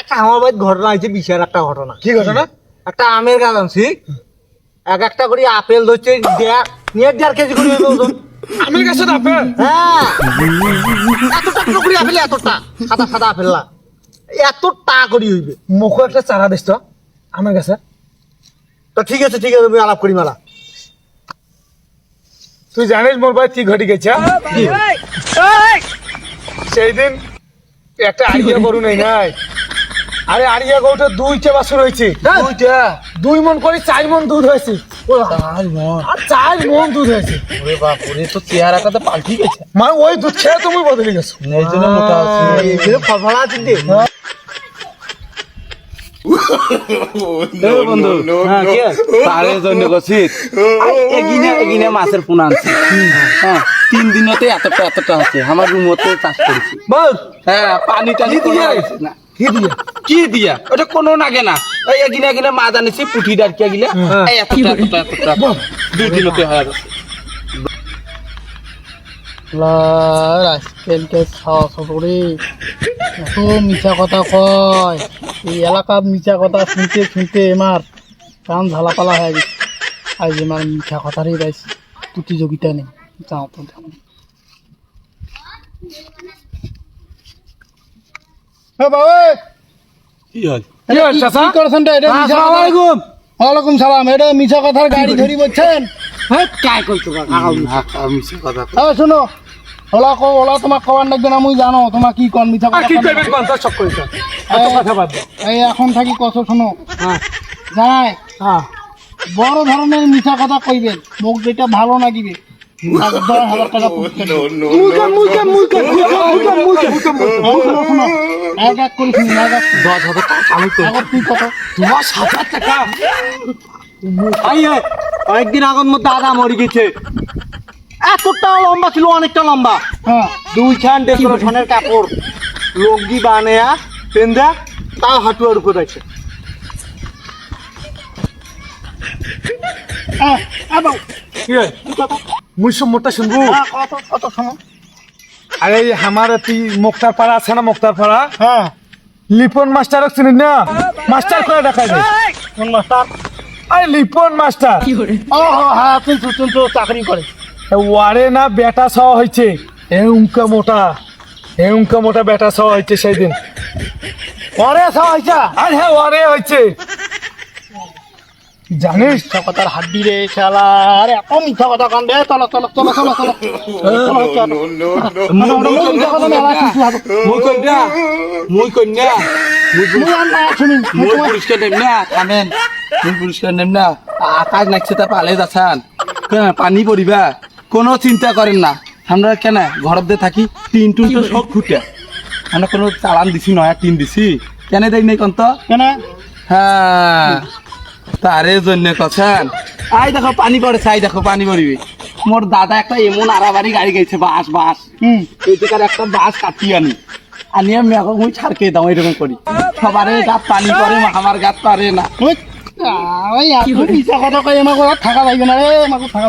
একটা আমার বাড়ির ঘটনা হয়েছে বিশাল একটা ঘটনা। কি ঘটনা? একটা আমের গাছ আনছি। এক একটা করে আপেল ধরছে দেড় নিয়ে দেড় কেজি করে ওজন। আমের কাছে তো আপেল? হ্যাঁ। এতটা করে আপেল এতটা। সাদা সাদা আপেল না। এতটা করে হইবে। মুখো একটা চারা দিস তো আমার কাছে তো ঠিক আছে ঠিক আছে আমি আলাপ করি মেলা তুই জানিস মোর ভাই কি ঘটি গেছে কি? সেই দিন একটা আইডিয়া গরু নেই নাই। আরে আরিয়া গরুটা দুইটা বাছুর হয়েছে। দুইটা। দুই মন করে চার মন দুধ হয়েছে। আর চার মন দুধ হয়েছে। ওরে বাপ ওরে তো চেহারাটা তো পাল্টি গেছে। মানে ওই দুধ খেয়ে তুমি বদলে গেছো। এই জন্য মোটা আছে এই ফলফলা আছে দে বন্ধু। হ্যাঁ কি আছে? তারের জন্য গছিত। এগিনে এগিনে মাছের পোনা আনছি হ্যাঁ তিন দিনতে এতটা আমার রুমতে চাষ করেছি। বল। হ্যাঁ পানি টানি দিয়ে না। কি দিয়া? কি দিয়া? ওটা কোনো নাগে না। এই এগিনে এগিনে মাছ আনিছি পুঠি ডারকিয়া গিলা এই এতটা এতটা এতটা দুই দিনতে হয়ে গেছে আজকালকে খাওয়া সবরে এত মিছা কথা কয়। এই এলাকার মিছা কথা শুনতে শুনতে এমার কান ঝালাপালা হয়ে গেছে। আজ এমার মিছা কথারই পাইছি প্রতিযোগিতা নেই। যাও তো শোনো। ওলা কো ওলা তোমার কবার লাগবে না মুই জানো তোমার কি কন মিছা কথা কি কন। করবেন সব কইছো। কথা বাদ এই এখন থাকি কত শোনো। হ্যাঁ। যাই। হ্যাঁ। বড় ধরনের মিছা কথা কইবেন। মুখ যেটা ভালো দশ হাজার টাকা এক এক এক দশ হাজার টাকা আমি আগত তুই কত? দশ হাজার টাকা? কয়েকদিন আগের মধ্যে আদা মরে গেছে। এতটা লম্বা ছিল অনেকটা লম্বা। হ্যাঁ। দুই খান ডেকোরেশনের কাপড়। লঙ্গি বানেয়া পেন্দা তাও হাঁটুয়ার উপর আছে। হ্যাঁ, মুই মোটা শুনব। কত কত শোনো। আরে আমার তুই মুক্তার পাড়া আছে না মুক্তার পাড়া হ্যাঁ। লিপন মাস্টার চিনিস না? মাস্টার করে দেখা যায় কোন মাস্টার? আরে লিপন মাস্টার। ও হো, হ্যাঁ তুই তুই তো চাকরি করে। ওয়ারে না বেটা সহ হয়েছে এ উঙ্কা মোটা। এ উঙ্কা মোটা বেটা সহ হয়েছে সেই দিন পরে সহায়তা আর হ্যাঁ ওয়ারে হয়েছে জানিস? কথার হাড্ডি রে শালা। আরে এত মিথ্যা কথা কান রে চলো চলো চলো চলো চলো। মানে মুই কন্যা মুই কন্যা মুই আর না শুনি। মুই মুই পুরস্কার নেম না কামেন মুই পুরস্কার নেম না। আকাশ নাকছে তা পালে যাচ্ছান। কেন? পানি পড়িবা। কোনো চিন্তা করেন না। আমরা কেন? ঘরত দিয়ে থাকি। টিন টুন তো সব ফুটে। আমরা কোনো চালান দিছি নয়া টিন দিছি। কেন দেখ নাই কন্ত? কেন? হ্যাঁ। তারে জন্য কছেন। আই দেখো পানি পড়েছে চাই দেখো পানি পড়িবে। মোর দাদা একটা এমন আড়াবাড়ি গাড়ি গেছে বাস বাস হুম। জায়গার একটা বাস কাটিয়ে আনি। আনি আমি এখন মুই ছাড়কে দাও এরকম করি। সবারে গাত পানি পরে আমার গাত পারে না। ওই ওই কথা কই আমাকে থাকা যাইবে না রে আমাকে থাকা